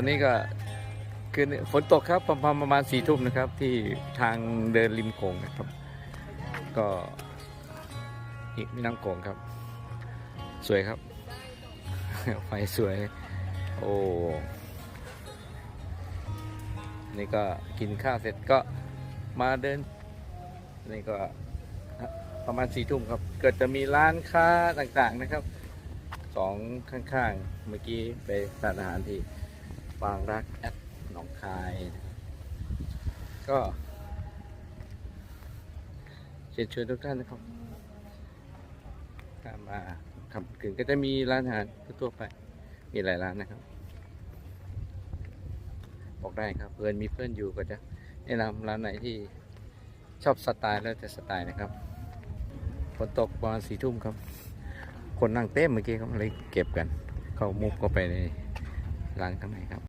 อันนี้ก็คือฝนตกครับประมาณประมาณสี่ทุ่มนะครับ ที่ทางเดินริมโขงนะครับ ก็อีกแม่น้ำโขงครับ สวยครับ ไฟสวย โอ้นี่ก็กินข้าวเสร็จก็มาเดิน นี่ก็ประมาณสี่ทุ่มครับ เกิดจะมีร้านค้าต่างๆนะครับสองข้างๆ เมื่อกี้ไปทานอาหารที่ บางรักแอดหนองคาย ก็เชิญชวนทุกท่านนะครับถ้ามาคำคืนก็จะมีร้านอาหารทั่วๆไป มีหลายร้านนะครับ บอกได้ครับ เพื่อนมีเพื่อนอยู่ก็จะแนะนำร้านไหนที่ชอบสไตล์แล้วจะสไตล์นะครับฝนตกประมาณสี่ทุ่มครับ คนนั่งเต็มเมื่อกี้ครับเลยเก็บกัน เข้ามุกเข้าไปในร้านข้างในครับ